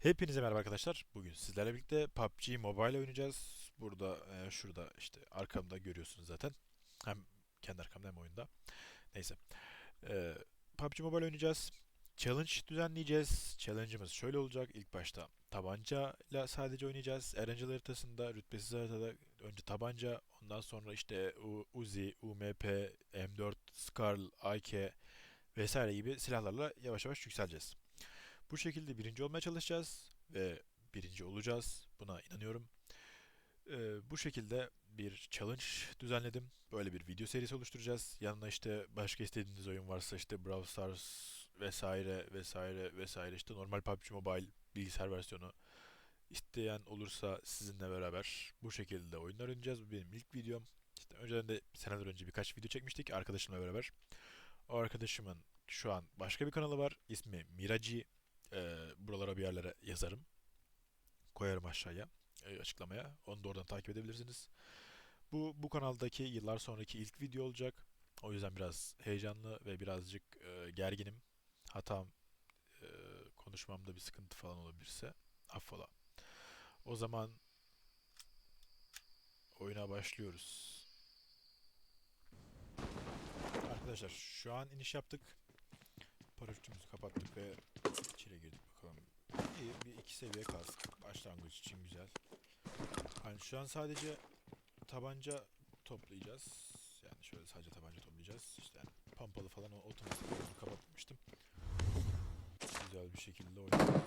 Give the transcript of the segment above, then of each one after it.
Hepinize merhaba arkadaşlar. Bugün sizlerle birlikte PUBG Mobile oynayacağız. Burada, e, şurada işte arkamda görüyorsunuz zaten. Hem kendi arkamda hem oyunda. Neyse. E, PUBG Mobile oynayacağız. Challenge düzenleyeceğiz. Challenge'ımız şöyle olacak. İlk başta tabancayla sadece oynayacağız. Erencil haritasında, rütbesiz haritada önce tabanca, ondan sonra işte Uzi, UMP, M4, Skarl, AK vesaire gibi silahlarla yavaş yavaş yükseleceğiz. Bu şekilde birinci olmaya çalışacağız ve birinci olacağız. Buna inanıyorum. Ee, bu şekilde bir challenge düzenledim. Böyle bir video serisi oluşturacağız. Yanına işte başka istediğiniz oyun varsa işte Brawl Stars vesaire vesaire vesaire işte normal PUBG Mobile bilgisayar versiyonu isteyen olursa sizinle beraber bu şekilde oyunlar oynayacağız. Bu benim ilk videom. İşte önceden de seneler önce birkaç video çekmiştik arkadaşımla beraber. O arkadaşımın şu an başka bir kanalı var. İsmi Miraci. Ee, buralara bir yerlere yazarım. Koyarım aşağıya e, açıklamaya. Onu da oradan takip edebilirsiniz. Bu bu kanaldaki yıllar sonraki ilk video olacak. O yüzden biraz heyecanlı ve birazcık e, gerginim. Hatam e, konuşmamda bir sıkıntı falan olabilirse affola. O zaman oyuna başlıyoruz. Arkadaşlar şu an iniş yaptık. Paraşütümüzü kapattık ve içeri girdik bakalım. İyi bir iki seviye kastık. Başlangıç için güzel. Hani şu an sadece tabanca toplayacağız. Yani şöyle sadece tabanca toplayacağız. İşte yani pompalı falan o otomatik kapatmıştım. Güzel bir şekilde oynayacağız.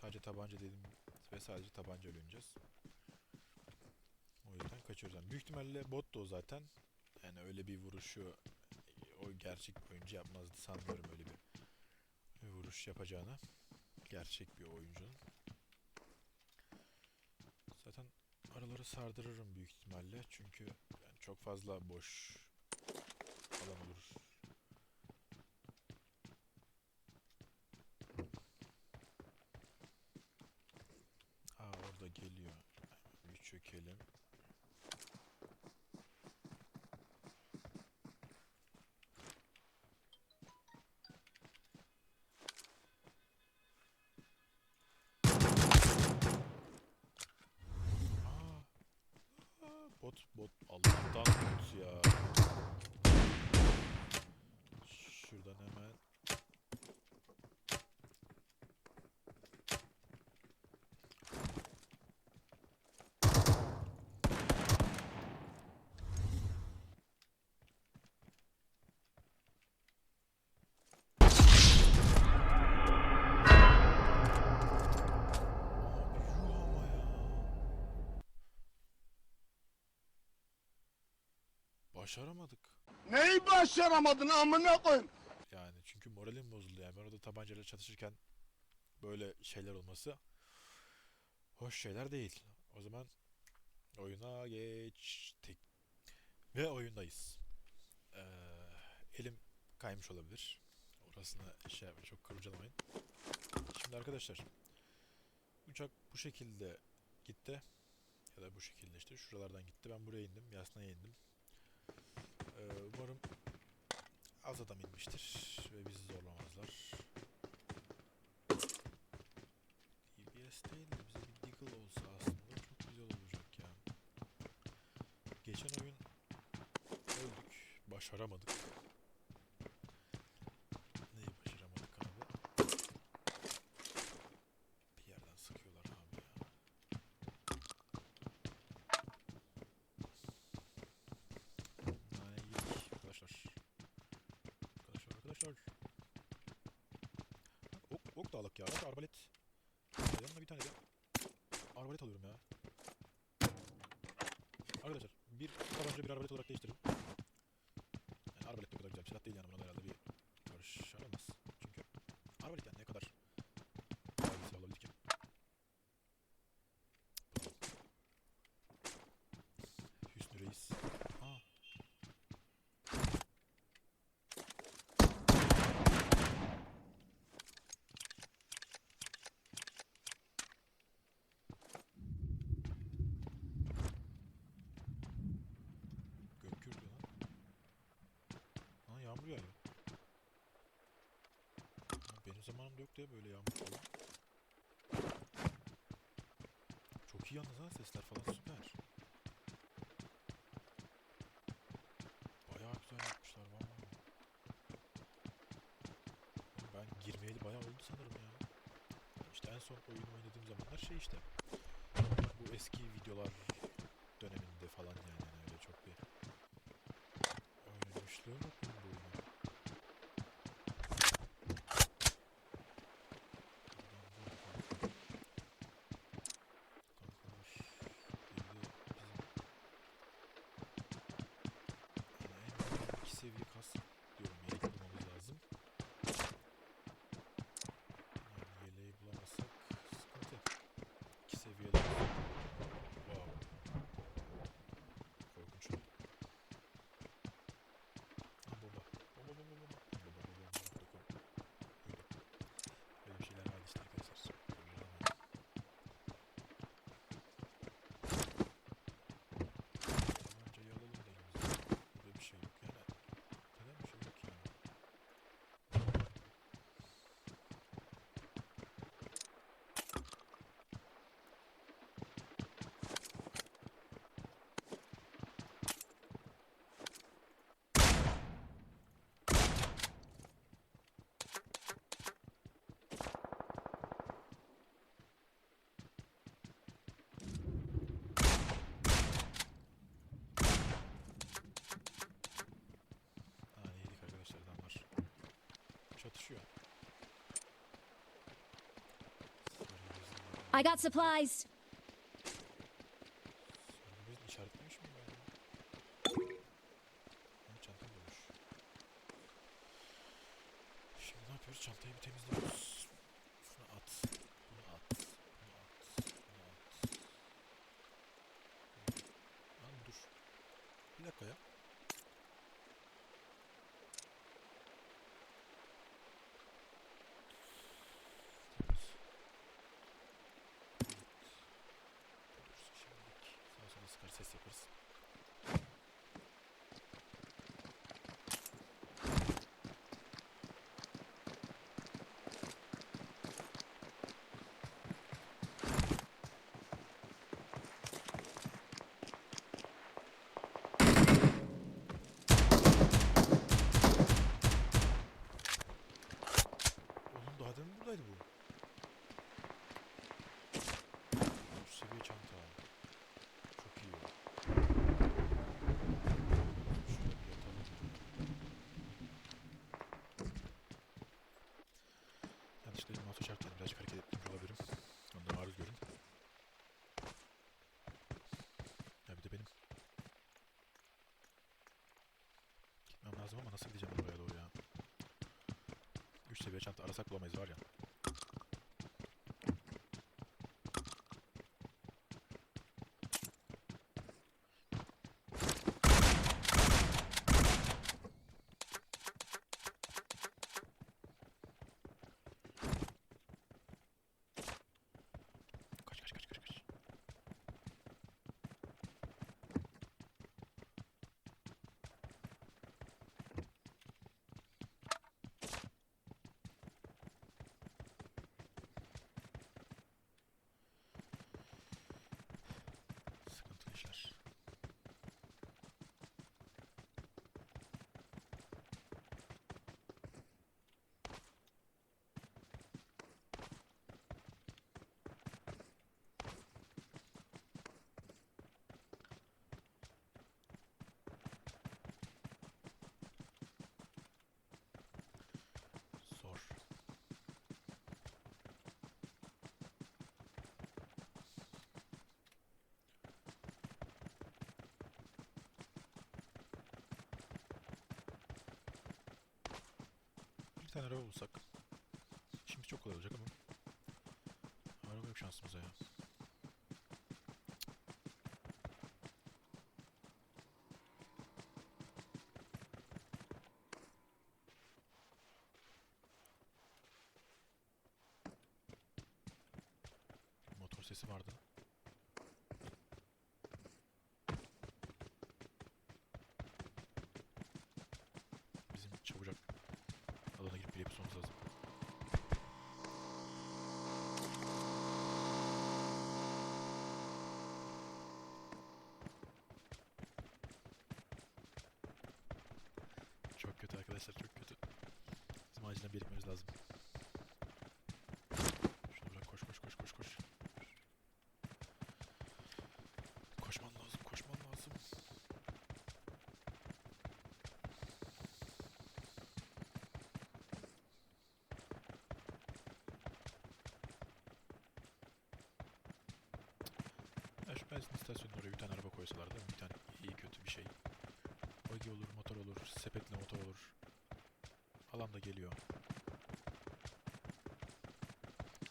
Sadece tabanca dedim ve sadece tabanca oynayacağız. O yüzden kaçıyoruz. Büyük ihtimalle bot da o zaten. Yani öyle bir vuruşu o gerçek bir oyuncu yapmazdı sanmıyorum öyle bir, vuruş yapacağını. Gerçek bir oyuncunun. Zaten araları sardırırım büyük ihtimalle çünkü yani çok fazla boş alan olur. Bot bot Allah'tan bot ya. Şuradan hemen Abi yuh ama ya. Başaramadık. Neyi başaramadın amına koyayım? Yani çünkü moralim bozuldu yani ben orada tabancayla çatışırken böyle şeyler olması hoş şeyler değil. O zaman oyuna geçtik. Ve oyundayız. Ee, elim kaymış olabilir. Orasını şey yapma, çok kurcalamayın. Şimdi arkadaşlar uçak bu şekilde gitti. Ya da bu şekilde işte şuralardan gitti. Ben buraya indim. Yasnaya indim. Ee, umarım az adam inmiştir ve bizi zorlamazlar. DBS değil de bize bir Deagle olsa aslında çok güzel olacak ya. Geçen oyun öldük, başaramadık. Neyi başaramadık abi? Bir yerden sıkıyorlar abi ya. Yani yedik arkadaşlar. Arkadaşlar arkadaşlar. Ok da alak ya. Bak arbalet. Yanına bir tane de arbalet alıyorum ya. Arkadaşlar bir tabanca bir arbalet olarak değiştirin. Yani arbalet de o kadar güzel bir silah değil yani buna da herhalde bir karış aramaz. Çünkü arbalet yani ne kadar güzel bir silah olabilir ki? Hüsnü Reis. Aa. Gök gürlüyor lan. Aa yağmur yağıyor. Zamanımda yoktu ya böyle yağmur falan. Çok iyi yalnız ha sesler falan süper. Bayağı güzel yapmışlar valla. Ben girmeyeli bayağı oldu sanırım ya. İşte en son oyun oynadığım zamanlar şey işte. Bu eski videolar döneminde falan yani, yani öyle çok bir oynamışlığım yok I got supplies. Elimi mouse çarptım. Birazcık hareket etmiş olabilirim. Ondan maruz görün. Ya bir de benim. Gitmem lazım ama nasıl gideceğim oraya doğru ya. 3 seviye çanta arasak bulamayız var ya. Bir tane araba bulsak. Şimdi çok kolay olacak ama. Araba yok şansımıza ya. Motor sesi vardı. Bizim çabucak alana girip bir yapı lazım. Çok kötü arkadaşlar çok kötü. Bizim acilen birikmemiz lazım. Şunu bırak koş koş koş koş koş. Koşman lazım koşman lazım. Ya şu benzin istasyonuna oraya bir tane araba koysalar mi? Bir tane iyi kötü bir şey. Buggy olur, motor olur, sepetle motor olur. Alan da geliyor.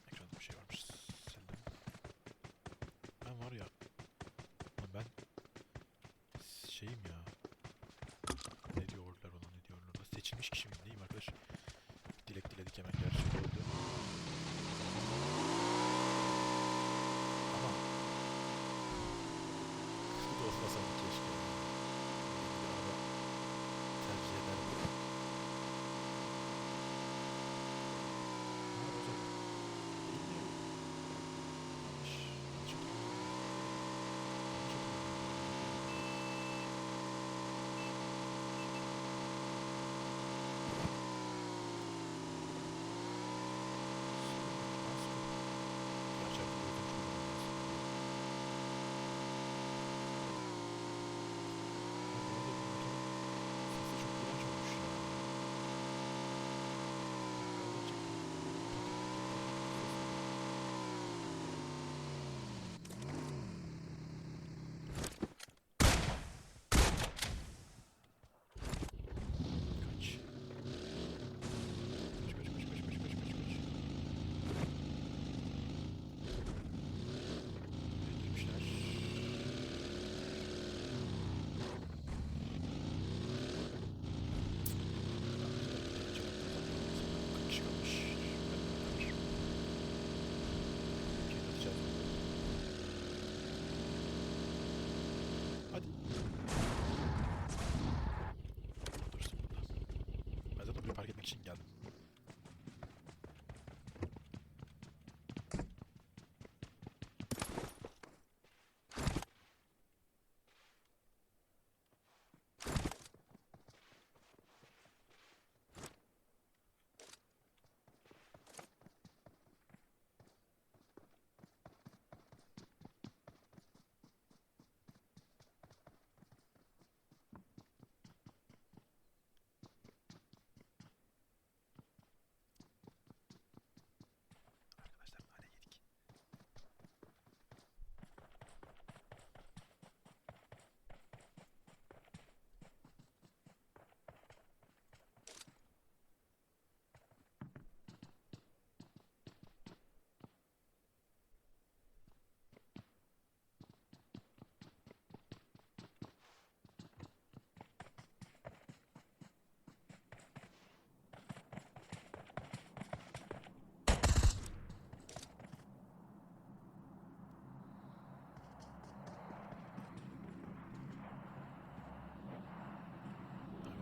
Ekranda bir şey varmış. Sildim. Ben var ya. Ben şeyim ya. Ne diyorlar ona ne diyorlar ona. Seçilmiş kişi miyim neyim arkadaş? Dilek diledik hemen gerçek oldu. Ama bu da olmasaydı keşke. Bir araba tercih ederdim. Ha, o zaman değil mi? Yanlış. Yanlış hatırlıyorum. Yanlış hatırlıyorum. Gerçi artık öyle çok olmaz. Ha, bu arada bu motorun sesi çok iğrenç olmuş ya. Gaza çıktı. Kaç. Kaç kaç kaç kaç kaç kaç kaç kaç. Buraya girmişler. Kaç kişi kalmış? Ben de var. Roket atacağız. Hadi. Dursun burada. Park etmek için geldim.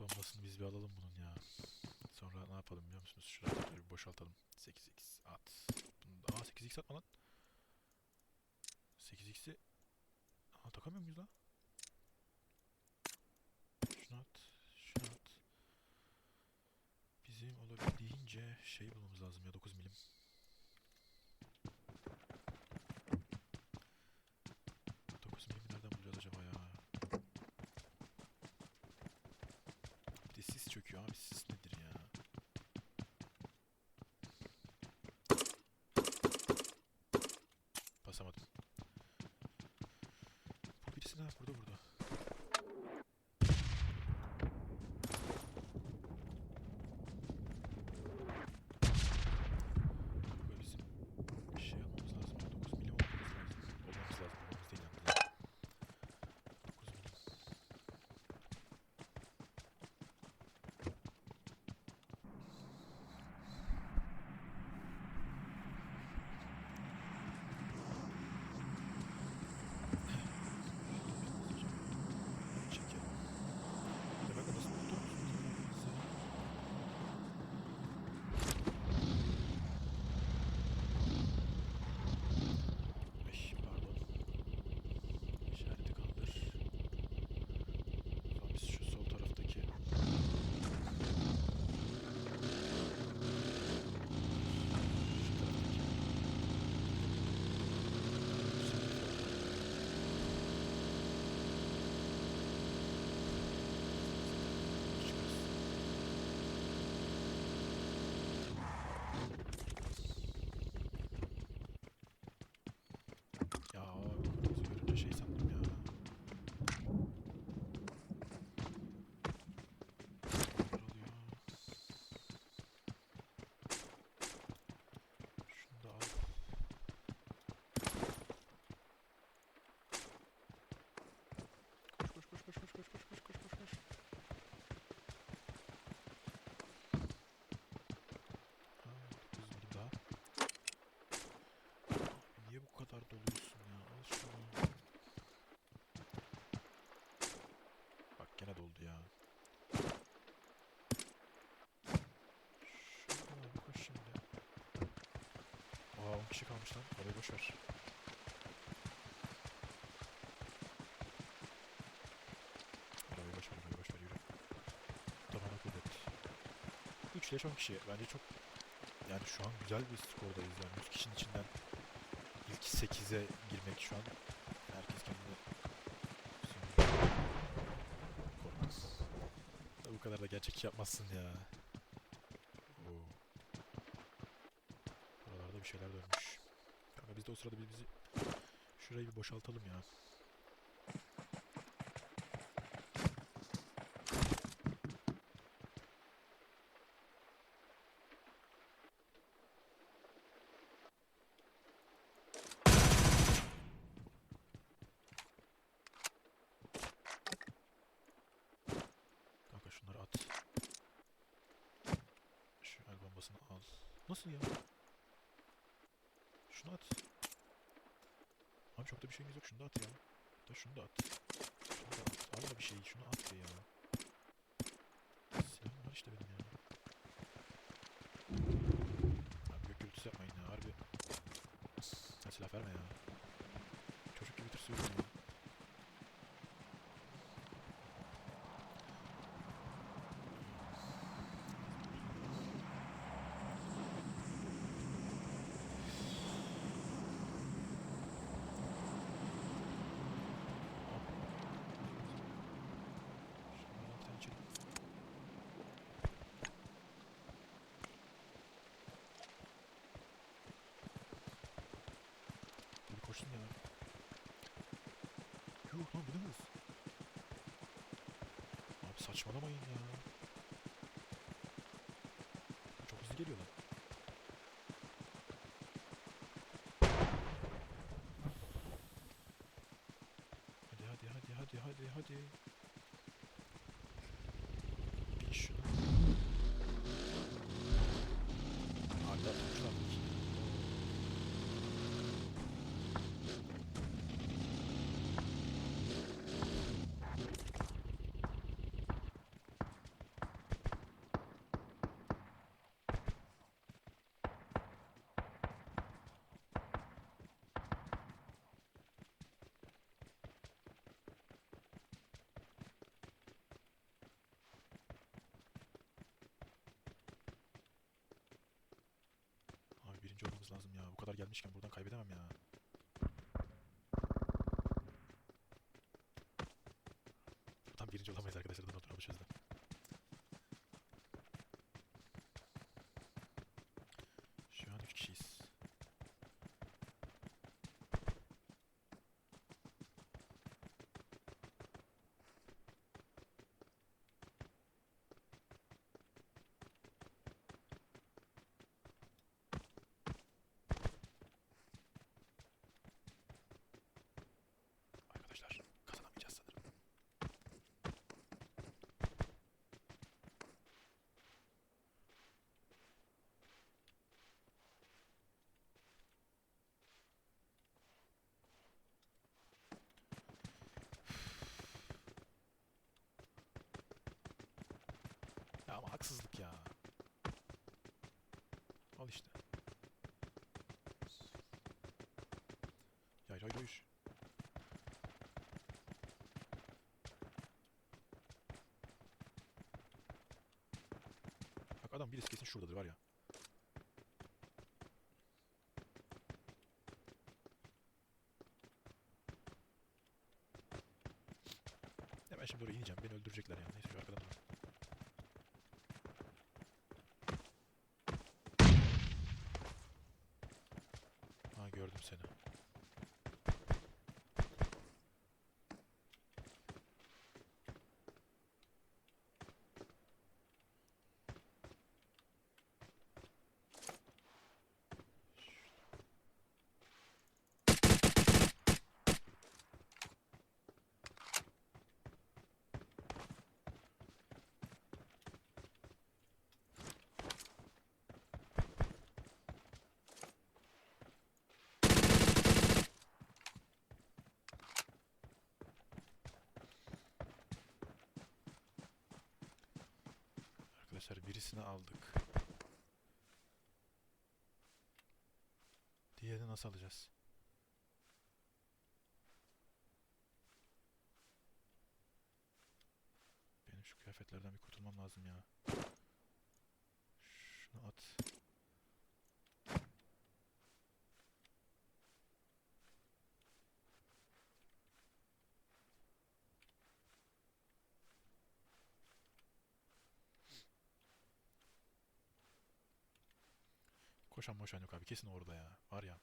Bombasını biz bir alalım bunun ya. Sonra ne yapalım biliyor musunuz? Şurayı bir boşaltalım. 8x at. Bunu- Aa 8x atma lan. 8x'i Aa takamıyor muyuz lan? Şunu at. Şunu at. Bizim olabildiğince şey bulmamız lazım ya 9 milim. Gene doldu ya. Şuradan abi koş şimdi. Aa 10 kişi kalmış lan. Orayı boş ver. Orayı boş ver, orayı boş ver yürü. Tamam kuvvet. 3 ile 10 kişi. Bence çok yani şu an güzel bir skordayız yani 100 kişinin içinden ilk 8'e girmek şu an Kadar da gerçekçi yapmazsın ya. Oo. Buralarda bir şeyler dönmüş. Kanka biz de o sırada biz bizi şurayı bir boşaltalım ya. Kanka şunları at. Şu el bombasını al. Nasıl ya? Şunu at. Abi çok da bir şeyimiz yok. Şunu da at ya. Da şunu da at. Şunu da at. Al da bir şey. Şunu at ya. Silahım var işte benim ya. Abi gök gürültüsü yapmayın ya. Harbi. Ya silah verme ya. Çocuk gibi tırsıyorum ya. Şunlardan bir tane içelim. Hadi koşsun ya. Yuh lan bu ne hız? Abi saçmalamayın ya. Birinci olmamız lazım ya. Bu kadar gelmişken buradan kaybedemem ya. Tam birinci olamayız arkadaşlar. Daha oturalım çözdüm. Şu an 3 kişiyiz. Arkadaşlar kazanamayacağız sanırım. Ya ama haksızlık ya. Al işte. Yayır yayır yayır. Bak adam birisi kesin şuradadır var ya. Ben şimdi oraya ineceğim. Beni öldürecekler ya. Neyse şu arkadan dur. Arkadaşlar birisini aldık. Diğerini nasıl alacağız? Benim şu kıyafetlerden bir kurtulmam lazım ya. Şunu at. Koşan moşan yok abi. Kesin orada ya. Var ya.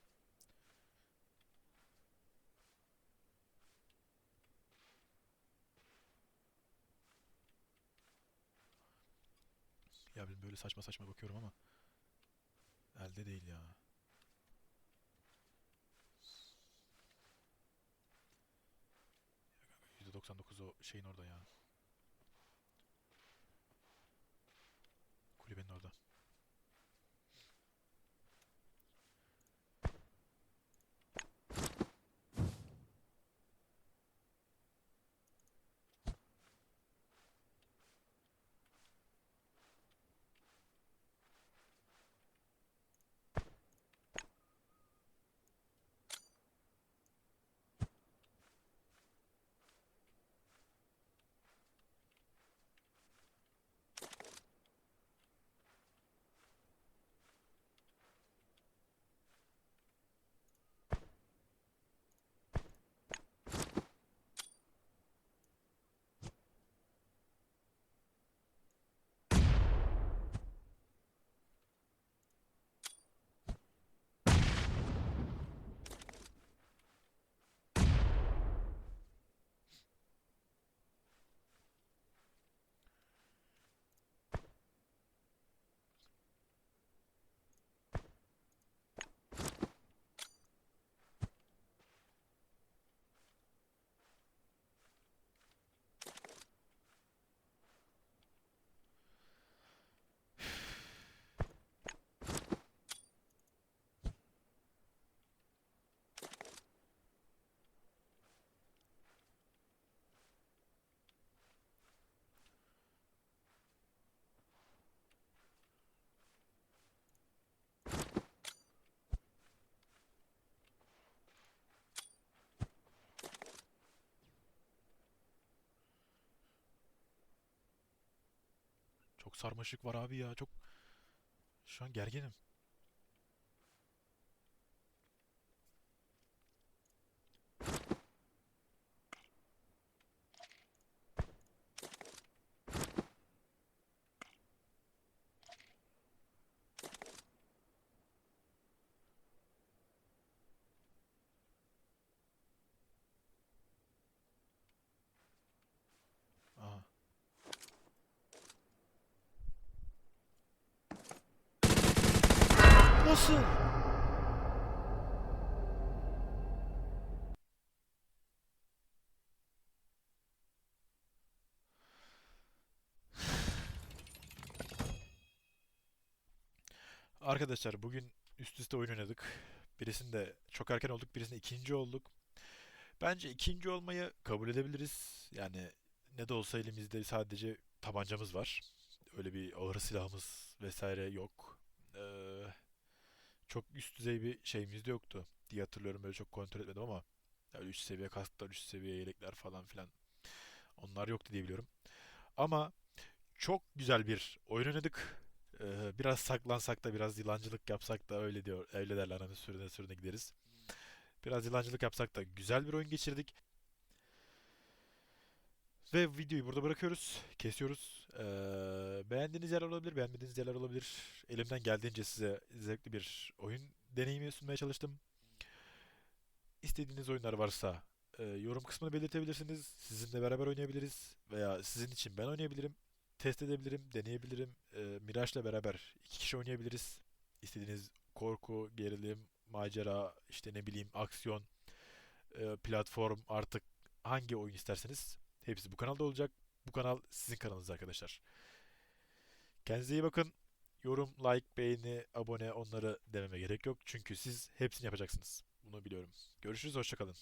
Ya ben böyle saçma saçma bakıyorum ama elde değil ya. Ya kanka %99 o şeyin orada ya. Kulübenin orada. Sarmaşık var abi ya. Çok şu an gerginim. Nasıl? Arkadaşlar bugün üst üste oyun oynadık. Birisinde çok erken olduk, birisinde ikinci olduk. Bence ikinci olmayı kabul edebiliriz. Yani ne de olsa elimizde sadece tabancamız var. Öyle bir ağır silahımız vesaire yok. Çok üst düzey bir şeyimiz de yoktu diye hatırlıyorum. Böyle çok kontrol etmedim ama öyle üst seviye kasklar, üst seviye yelekler falan filan onlar yoktu diye biliyorum. Ama çok güzel bir oyun oynadık. Ee, biraz saklansak da biraz yılancılık yapsak da öyle diyor. Öyle derler hani sürüne sürüne gideriz. Biraz yılancılık yapsak da güzel bir oyun geçirdik. Ve videoyu burada bırakıyoruz. Kesiyoruz. Ee, beğendiğiniz yerler olabilir, beğenmediğiniz yerler olabilir. Elimden geldiğince size zevkli bir oyun deneyimi sunmaya çalıştım. İstediğiniz oyunlar varsa e, yorum kısmına belirtebilirsiniz. Sizinle beraber oynayabiliriz. Veya sizin için ben oynayabilirim. Test edebilirim, deneyebilirim. E, Miraç'la beraber iki kişi oynayabiliriz. İstediğiniz korku, gerilim, macera, işte ne bileyim aksiyon, e, platform artık hangi oyun isterseniz hepsi bu kanalda olacak. Bu kanal sizin kanalınız arkadaşlar. Kendinize iyi bakın. Yorum, like, beğeni, abone onları dememe gerek yok. Çünkü siz hepsini yapacaksınız. Bunu biliyorum. Görüşürüz, hoşçakalın.